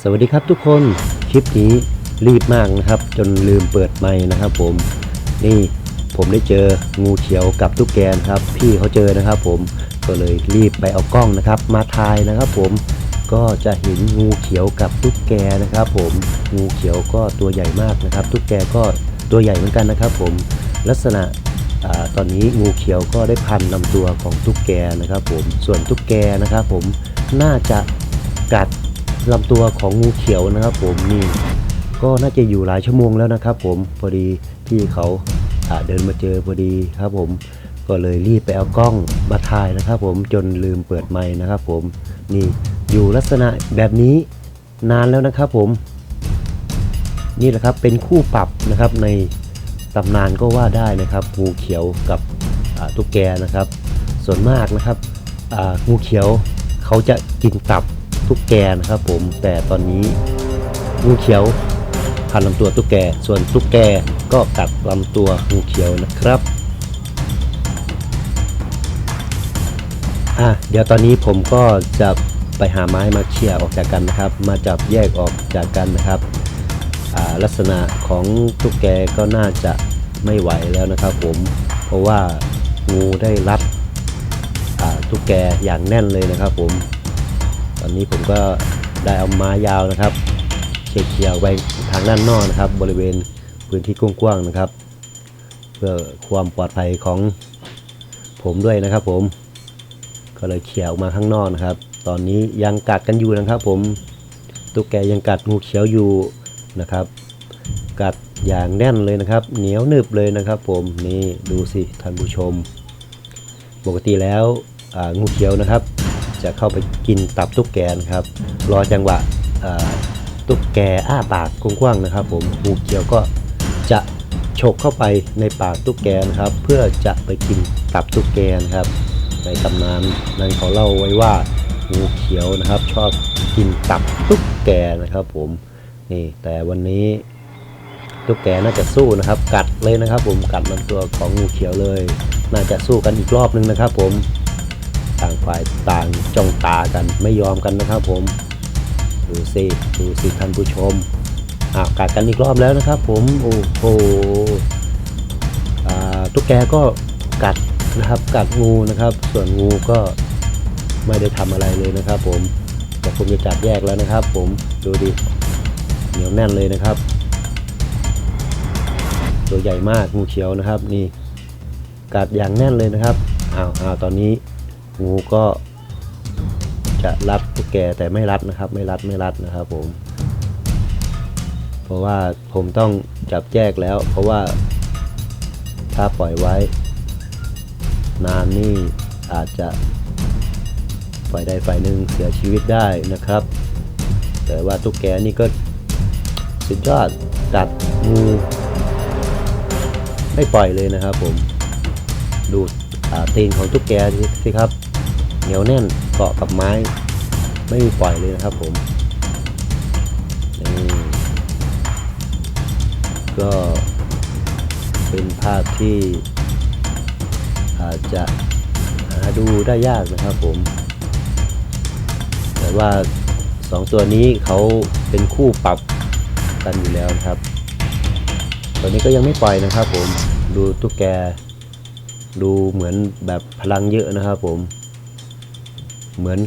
สวัสดีครับทุกคนคลิปนี้รีบมากนะครับ จนลืมเปิดไมค์นะครับผมนี่ผมได้เจองูเขียวกับตุ๊กแกนะครับ พี่เขาเจอนะครับ ผมก็เลยรีบไปเอากล้องนะครับ มาถ่ายนะครับ ผมก็จะเห็นงูเขียวกับตุ๊กแกนะครับ ผมงูเขียวก็ตัวใหญ่มากนะครับ ตุ๊กแกก็ตัวใหญ่เหมือนกันนะครับ ผมลักษณะตอนนี้งูเขียวก็ได้พันลำตัวของตุ๊กแกนะครับ ผมส่วนตุ๊กแกนะครับ ผมน่าจะกัด ลำตัวของงูเขียวนะครับ ผมนี่ก็น่าจะอยู่หลายชั่วโมงแล้วนะครับ ผมพอดีพี่เขาเดินมาเจอพอดีครับ ผมก็เลยรีบไปเอากล้องมาถ่ายนะครับ ผมจนลืมเปิดไมค์นะครับ ผมนี่อยู่ลักษณะแบบนี้นานแล้วนะครับ ผมนี่แหละครับเป็นคู่ปรับนะครับในตำนานก็ว่าได้นะครับงูเขียวกับตุ๊กแกนะครับ ส่วนมากนะครับงูเขียวเขาจะกินตับ ตุ๊กแกนะครับผม แต่ตอนนี้งูเขียวพันลำตัวตุ๊กแก ส่วนตุ๊กแกก็กัดลำตัวงูเขียวนะครับ อะเดี๋ยวตอนนี้ผมก็จะไปหาไม้มาเขี่ยออกจากกันนะครับ มาจับแยกออกจากกันนะครับ ลักษณะของตุ๊กแกก็น่าจะไม่ไหวแล้วนะครับผม เพราะว่างูได้รัดอ่าตุ๊กแกอย่างแน่นเลยนะครับผม ตอนนี้ผมก็ได้เอาไม้ยาวนะครับเคลียร์ๆไว้ทางด้านนอกนะครับ บริเวณพื้นที่กว้างๆนะครับ เพื่อความปลอดภัยของผมด้วยนะครับผม ก็เลยเคลียออกมาข้างนอกนะครับ ตอนนี้ยังกัดกันอยู่นะครับ ผมตุ๊กแกยังกัดงูเขียวอยู่นะครับ กัดอย่างแน่นเลยนะครับ เหนียวหนึบเลยนะครับ ผมนี่ดูสิท่านผู้ชม ปกติแล้วงูเขียวนะครับ จะเข้าไปกินตับตุ๊กแกนะครับรอจังหวะตุ๊กแกอ้าปากกว้างๆนะครับ ผมงูเขียวก็จะฉกเข้าไปในปากตุ๊กแกนะครับ เพื่อจะไปกินตับตุ๊กแกนะครับ ในตำนานนั้นเขาเล่าไว้ว่างูเขียวนะครับ ชอบกินตับตุ๊กแกนะครับ ผมนี่แต่วันนี้ตุ๊กแกน่าจะสู้นะครับ กัดเลยนะครับ ผมกัดลำตัวของงูเขียวเลย น่าจะสู้กันอีกรอบนึงนะครับ ผม ต่างฝ่ายต่างจ้องตากันไม่ยอมกันนะครับผม ดูสิดูสิท่านผู้ชมอ้าวกัดกันอีกรอบแล้วนะครับ ผมโอ้โหตุ๊กแกก็กัดนะครับกัดงูนะครับ ส่วนงูก็ไม่ได้ทำอะไรเลยนะครับ ผมแต่ผมจะจับแยกแล้วนะครับ ผมดูดิเหนียวแน่นเลยนะครับ ตัวใหญ่มากงูเขียวนะครับ นี่กัดอย่างแน่นเลยนะครับอ้าวอ้าวตอนนี้ งูก็จะรัดตุ๊กแกแต่ไม่รัดนะครับ ไม่รัดไม่รัดนะครับผม เพราะว่าผมต้องจับแยกแล้ว เพราะว่าถ้าปล่อยไว้ นานนี่อาจจะฝ่ายใดฝ่ายหนึ่งเสียชีวิตได้นะครับ แต่ว่าตุ๊กแกนี่ก็สุดยอดกัดงูไม่ปล่อยเลยนะครับผมดูตีนของตุ๊กแกสิครับ นียวแน่นเกาะกับไม้ ไม่มีปล่อยเลยนะครับผมนี่ก็เป็นภาพที่อาจจะหาดูได้ยากนะครับผม แต่ว่าสองตัวนี้เขาเป็นคู่ปรับกันอยู่แล้วครับตอนนี้ก็ยังไม่ปล่อยนะครับผม ดูตุ๊กแก ดูเหมือนแบบพลังเยอะนะครับผม เหมือน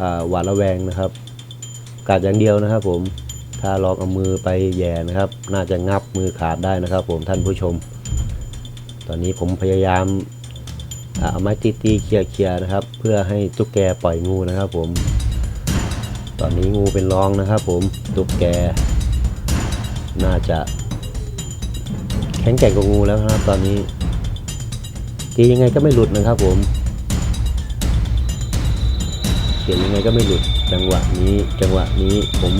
อหวาดระแวงนะครับ กัดอย่างเดียวนะครับ ผมถ้าลองเอามือไปแย่นะครับ น่าจะงับมือขาดได้นะครับ ผมท่านผู้ชม ตอนนี้ผมพยายามเอาไม้ตีตีๆเคลียร์เคลียร์นะครับ เพื่อให้ตุ๊กแกปล่อยงูนะครับ ผม ตอนนี้งูเป็นรองนะครับ ผมตุ๊กแก น่าจะแข็งแกร่งกว่างูแล้วครับ ตอนนี้ตียังไงก็ไม่หลุดนะครับ ผม เขียนยังไงก็ไม่หลุดจังหวะนี้จังหวะนี้ผม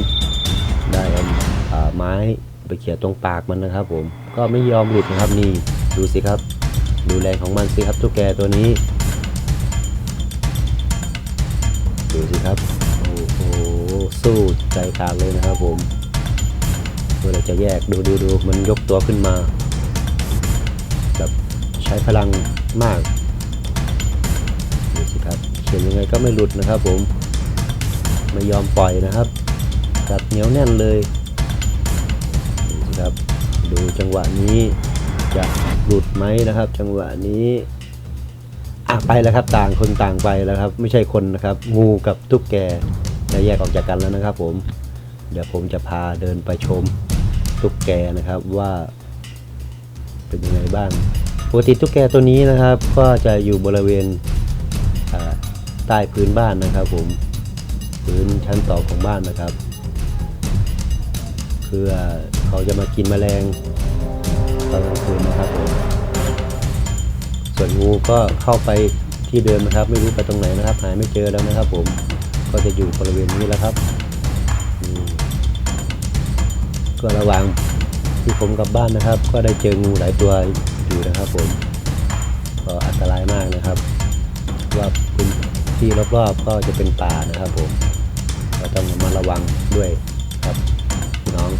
ได้เอาไม้ไปเขี่ยตรงปากมันนะครับ ผมก็ไม่ยอมหลุดนะครับนี่ดูสิครับ ดูแรงของมันสิครับตุ๊กแกตัวนี้ ดูสิครับโอ้โหสู้ใจขาดเลยนะครับ ผมเมื่อไหรจะแยกดูดูดูมันยกตัวขึ้นมา แบบใช้พลังมาก ดูสิครับเขียนยังไงก็ไม่หลุดนะครับ ผมไม่ยอมปล่อยนะครับ กัดเหนียวแน่นเลยนะครับ ดูจังหวะนี้จะหลุดไหมนะครับ จังหวะนี้อะไปแล้วครับต่างคนต่างไปแล้วครับ ไม่ใช่คนนะครับ งูกับตุ๊กแกได้แยกออกจากกันแล้วนะครับ ผม เดี๋ยวผมจะพาเดินไปชมตุ๊กแกนะครับว่า เป็นยังไงบ้างปกติตุ๊กแกตัวนี้นะครับ ก็จะอยู่บริเวณ ใต้พื้นบ้านนะครับ ผมพื้นชั้นต่อของบ้านนะครับเพื่อเขาจะมากินแมลงตอนกลางคืนนะครับผมส่วนงูก็เข้าไปที่เดิมนะครับ ไม่รู้ไปตรงไหนนะครับ หายไม่เจอแล้วนะครับ ผมก็จะอยู่บริเวณนี้แล้วครับก็ระหว่างที่ผมกลับบ้านนะครับ ก็ได้เจองูหลายตัวอยู่นะครับ ผมก็อันตรายมากนะครับว่า ที่รอบๆก็จะเป็นป่านะครับผมก็ต้องระมัดระวังด้วยครับพี่น้อง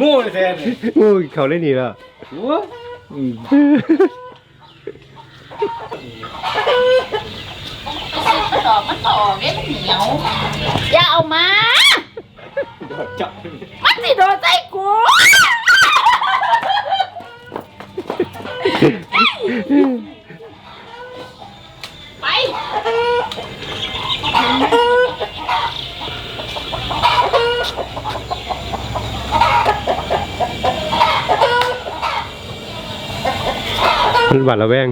งูเลยแทนงูเขาเล่นนี่แล้วหัวอืมมันออกมันก็ออกเด้มันเหนียว อย่าเอามาโดดจับ มันหวาดระแวง